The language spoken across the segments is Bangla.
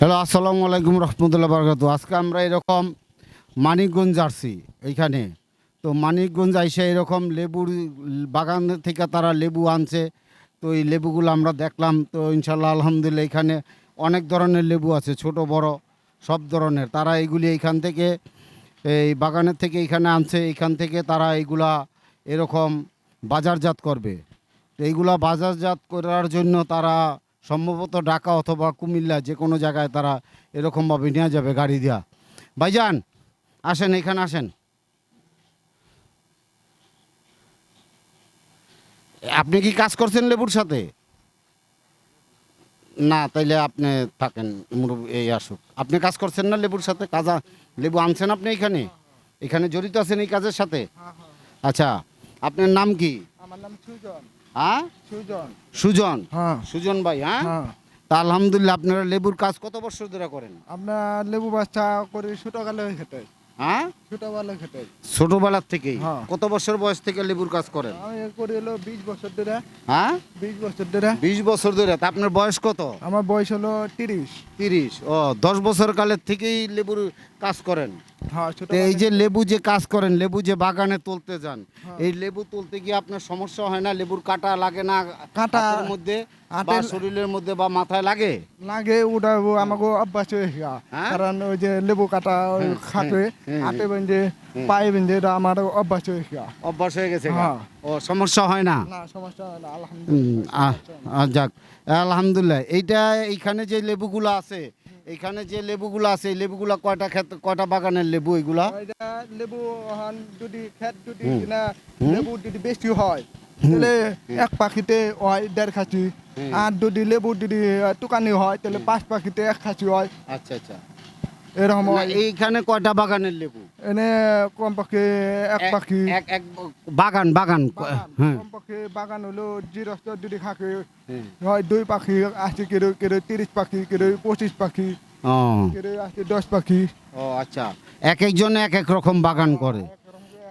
হ্যালো, আসসালামু আলাইকুম রহমতুল্লাহ বরকাত আজকে আমরা এরকম মানিকগঞ্জ আসছি এইখানে। তো মানিকগঞ্জ আইসে এরকম লেবুর বাগান থেকে তারা লেবু আনছে। তো এই লেবুগুলো আমরা দেখলাম। তো ইনশাল্লাহ আলহামদুলিল্লাহ, এখানে অনেক ধরনের লেবু আছে, ছোট, বড়, সব ধরনের। তারা এইগুলি এইখান থেকে, এই বাগানের থেকে এইখানে আনছে। এইখান থেকে তারা এইগুলা এরকম বাজারজাত করবে। তো এইগুলা বাজারজাত করার জন্য তারা সম্ভবত ঢাকা অথবা কুমিল্লা যে কোনো জায়গায় তারা এরকমভাবে নেওয়া যাবে গাড়ি দিয়া। ভাইজান আসেন এখানে আসেন। আপনি কি কাজ করছেন লেবুর সাথে? না তাইলে আপনি থাকেন এই আসুক। আপনি কাজ করছেন না লেবুর সাথে? কাজা লেবু আনছেন আপনি এখানে? এখানে জড়িত আছেন এই কাজের সাথে? আচ্ছা আপনার নাম কি? আমার নাম সুজন। হ্যাঁ? সুজন। সুজন? হ্যাঁ। সুজন ভাই হ্যাঁ? হ্যাঁ। তা আলহামদুলিল্লাহ আপনারা লেবুর কাজ কত বছর ধরে করেন? আপনার লেবু বাচ্চা করে ছোটকালে খেতে হ্যাঁ? ছোটবেলা খেতে ছোটবেলার থেকেই? হ্যাঁ। কত বছর বয়স থেকে লেবুর কাজ করেন? আমি করি হলো বিশ বছর ধরে। হ্যাঁ? বিশ বছর ধরে। বিশ বছর ধরে। তা আপনার বয়স কত? আমার বয়স হলো তিরিশ। তিরিশ। ও দশ বছর কালের থেকেই লেবুর কাজ করেন? হ্যাঁ এই যে লেবু যে কাজ করেন লেবু যে বাগানে তুলতে যান হ্যাঁ। এই লেবু তুলতে গিয়ে আপনার সমস্যা হয় না? লেবুর কাটা লাগে না কাঁটা- হাতের মধ্যে? বা শরীরের মধ্যে বা মাথায় লাগে? লাগে ওটা আমাকে অভ্যাস হয়ে গেছে। হ্যাঁ? কারণ ওই যে লেবু কাটা খাটে হাতে বেঁধে পায়ে বেঁধে এটা আমার অভ্যাস হয়ে গেছে। অভ্যাস হয়ে গেছে হ্যাঁ। ও সমস্যা হয় না? না সমস্যা হয় না আলহামদুলিল্লাহ। যাক আলহামদুলিল্লাহ। এইটা এইখানে যে লেবুগুলো আছে এইখানে যে লেবুগুলো আছে এই লেবুগুলো কয়টা ক্ষেত কয়টা বাগানের লেবু এগুলা লেবু যদি খেত যদি না লেবু যদি বেশি হয় তাহলে এক পাখিতে হয় দেড় খাঁচি। আর যদি লেবু যদি টুকানি হয় তাহলে পাঁচ পাখিতে এক খাঁচি হয়। আচ্ছা আচ্ছা। এরকম হয়। এইখানে কয়টা বাগানের লেবু? এনে কম পাখি এক পাখি। এক বাগান বাগান হ্যাঁ। কম পাখি বাগান হলো জিরস্ত যদি থাকে হ্যাঁ। হয় দুই পাখি আছে কেউ কেউ তিরিশ পাখি কেউ পঁচিশ পাখি কেউ আছে দশ পাখি। ও আচ্ছা। এক একজন এক এক রকম বাগান করে।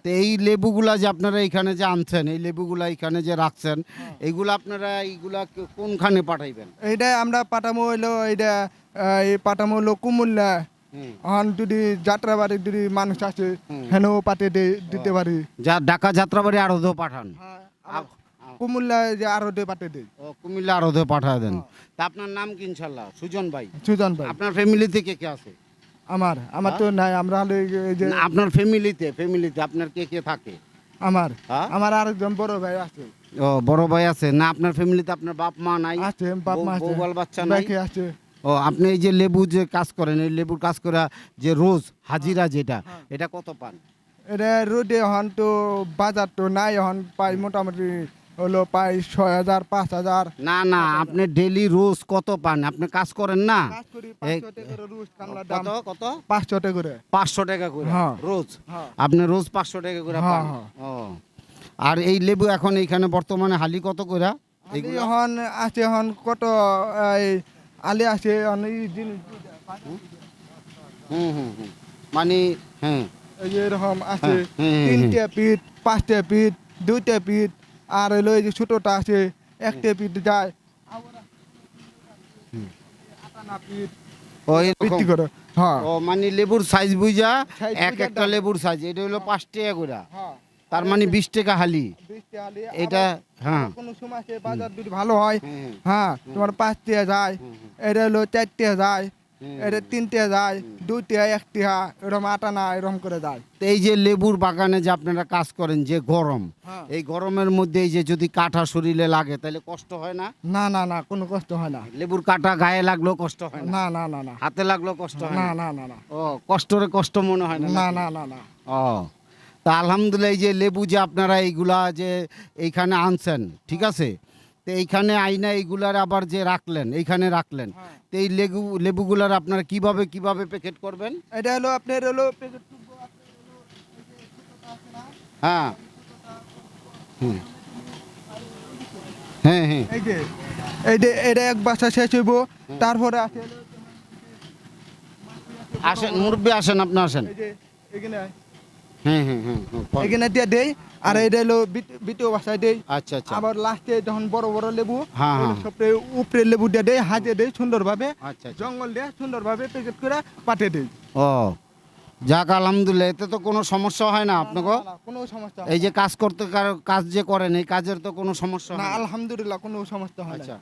তো এই লেবুগুলা যে আপনারা এখানে যে আনছেন এই লেবুগুলা এখানে যে রাখছেন এইগুলা আপনারা এইগুলা কোনখানে পাঠাইবেন? এইটা আমরা পাঠামো হইল এইটা এই পাঠামো হলো কুমুল্লা। এখন যদি যাত্রা বাড়ির যদি মানুষ আছে হুম। পাঠিয়ে দিতে পারি। যা ঢাকা যাত্রাবাড়ি আরোধ পাঠান? আ- কুমুল্লা যে আরও দিয়ে পাঠিয়ে দেয় ও কুমিল্লা আরোধে পাঠায় দেন। তা আপনার নাম কি ইনশাল্লাহ? সুজন ভাই। সুজন ভাই। আপনার ফ্যামিলিতে কে কে আছে? আমার আমার তো নাই আমরা হলো এই যে- আপনার ফ্যামিলিতে ফ্যামিলিতে আপনার কে কে থাকে? আমার হ্যাঁ? আমার আরেকজন বড় ভাই আছে। ও বড় ভাই আছে? না আপনার ফ্যামিলিতে আপনার বাপ মা নাই? আছে বাপ মা আছে বউ বাচ্চা নাই? আছে। ও আপনি এই যে লেবু যে কাজ করেন এই লেবুর কাজ করা যে রোজ হাজিরা যেটা হ্যাঁ। এটা কত পান? এটা রোদে এখন তো বাজার তো নাই এখন পাই মোটামুটি হলো পাই ছয় হাজার পাঁচ হাজার। না না আপনি ডেলি রোজ কত পান? আপনি কাজ করেন না? কত কত? পাঁচশো টাকা করে। পাঁচশো টাকা করে? হ্যাঁ। রোজ? হ্যাঁ। আপনি রোজ পাঁচশো টাকা করে হ্যাঁ, পান। আর এই লেবু এখন এইখানে বর্তমানে হালি কত করে এখন আছে এখন কত এই আলি আছে হুম হুম হুম। মানে হ্যাঁ। এরকম আছে তিনটে পিঠ পাঁচটা পিঠ দুইটা পিঠ আর হলো এই যে ছোটটা আছে একটা পিঠ যায়। করে। হ্যাঁ। ও মানে লেবুর সাইজ বুঝা এক একটা লেবুর সাইজ এটা হলো পাঁচ টাকা করে। হ্যাঁ। তার মানে বিশ টাকা হালি। এটা হ্যাঁ। কোনো সময় বাজার যদি ভালো হয় হ্যাঁ তোমার পাঁচটা যায়। এটা হলো চারটে যায়। এটা তিনটে যায় দুইটা একটা এরকম আটানা এরকম করে যায়। এই যে লেবুর বাগানে যে আপনারা কাজ করেন যে গরম হ্যাঁ। এই গরমের মধ্যে এই যে যদি কাঁটা শরীরে লাগে তাহলে কষ্ট হয় না? না না না কোনো কষ্ট হয় না। লেবুর কাঁটা গায়ে লাগলেও কষ্ট হয় না? না না না না। হাতে লাগলেও কষ্ট হয় না না? না না না। ও কষ্টরে কষ্ট মনে হয় না না না না না। ও তা আলহামদুলিল্লাহ এই যে লেবু যে আপনারা এইগুলা যে এইখানে আনছেন ঠিক আছে? তো এইখানে আইনা এইগুলার আবার যে রাখলেন এইখানে রাখলেন হ্যাঁ। তো এই লেবু লেবুগুলার আপনারা কীভাবে কীভাবে প্যাকেট করবেন? এটা হলো আপনার হলো হ্যাঁ। হুম। হ্যাঁ হ্যাঁ। এই যে এই এটা এক বাসা শেষ হইব তারপরে আসেন মুরব্বী আসেন আপনি আসেন। এই যে এখানে এখানে দিয়ে দেই আর এটা হলো বিট- বিটুও বাসায় দেই। আচ্ছা আচ্ছা। আবার লাস্টে যখন বড় বড় লেবু হ্যাঁ, হ্যাঁ। সবটাই উপরে লেবু দিয়ে দেয় হাজে দেয় সুন্দরভাবে আচ্ছা আচ্ছা। জঙ্গল দিয়ে সুন্দরভাবে প্যাকেট করে পাঠিয়ে দেয় ও যাক আলহামদুলিল্লাহ এতে তো কোনো সমস্যা হয় না আপনাকে? কোনো সমস্যা এই যে কাজ করতে কার- কাজ যে করেন এই কাজের তো কোনো সমস্যা না? আলহামদুলিল্লাহ কোনো সমস্যা হয় না। আচ্ছা।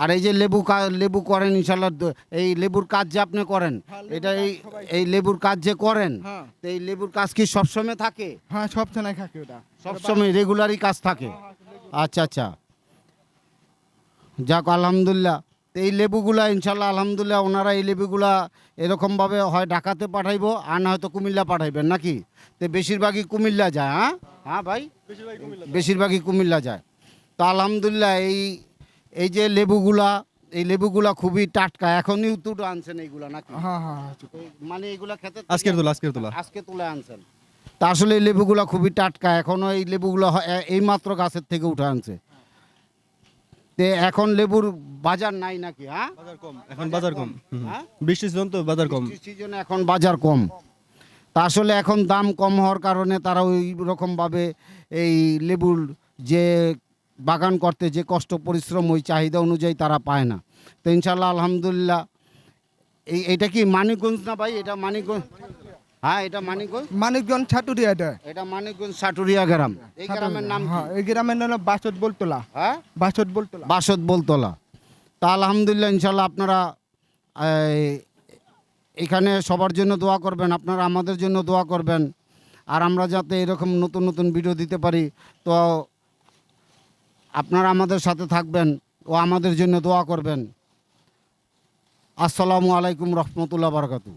আর এই যে লেবু লেবু করেন ইনশাল্লাহ এই লেবুর কাজ যে আপনি করেন হ্যাঁ, এটা এই এই লেবুর কাজ যে করেন হ্যাঁ। তো এই লেবুর কাজ কি সবসময় থাকে? হ্যাঁ সব সময় খাকি ওটা। সবসময় রেগুলারই কাজ থাকে? আচ্ছা আচ্ছা। যাক আলহামদুলিল্লাহ। তো এই লেবুগুলা ইনশাল্লাহ আলহামদুলিল্লাহ ওনারা এই লেবুগুলা এরকমভাবে হয় ঢাকাতে পাঠাইবো আর না হয়তো কুমিল্লা পাঠাইবেন নাকি? তো বেশিরভাগই কুমিল্লা যায় হ্যাঁ? হ্যাঁ ভাই? বেশিরভাগই কুমিল্লা যায়। তো আলহামদুলিল্লাহ এই এই যে লেবুগুলা এই লেবুগুলা খুবই টাটকা। এখনই তুটো আনছেন এইগুলা নাকি? হ্যাঁ হ্যাঁ হ্যাঁ মানে এইগুলা খেতে আজকের তোলা আজকের তোলা। আজকে তুলে আনছেন। তা আসলে এই লেবুগুলা খুবই টাটকা। এখনও এই লেবুগুলো এই মাত্র গাছের থেকে উঠে আনছে। তে এখন লেবুর বাজার নাই নাকি হ্যাঁ? বাজার কম এখন বাজার কম। হ্যাঁ? বৃষ্টির সিজন তো বাজার কম। সিজনে এখন বাজার কম। তা আসলে এখন দাম কম হওয়ার কারণে তারা ওই রকমভাবে এই লেবুর যে বাগান করতে যে কষ্ট পরিশ্রম ওই চাহিদা অনুযায়ী তারা পায় না। তো ইনশাল্লাহ আলহামদুলিল্লাহ এই এটা কি মানিকগঞ্জ না ভাই? এটা মানিকগঞ্জ হ্যাঁ এটা মানিকগঞ্জ। মানিকগঞ্জ ছাটুরিয়া এটা। এটা মানিকগঞ্জ সাটুরিয়া গ্রাম। এই গ্রামের নাম হ্যাঁ এই গ্রামের নাম বাসত বলতলা। হ্যাঁ? বাসত বলতলা। বাসদ বলতলা। তা আলহামদুলিল্লাহ ইনশাল্লাহ আপনারা এখানে সবার জন্য দোয়া করবেন আপনারা আমাদের জন্য দোয়া করবেন। আর আমরা যাতে এরকম নতুন নতুন ভিডিও দিতে পারি তো আপনারা আমাদের সাথে থাকবেন ও আমাদের জন্য দোয়া করবেন। আসসালামু আলাইকুম রহমতুল্লাহ বারকাতু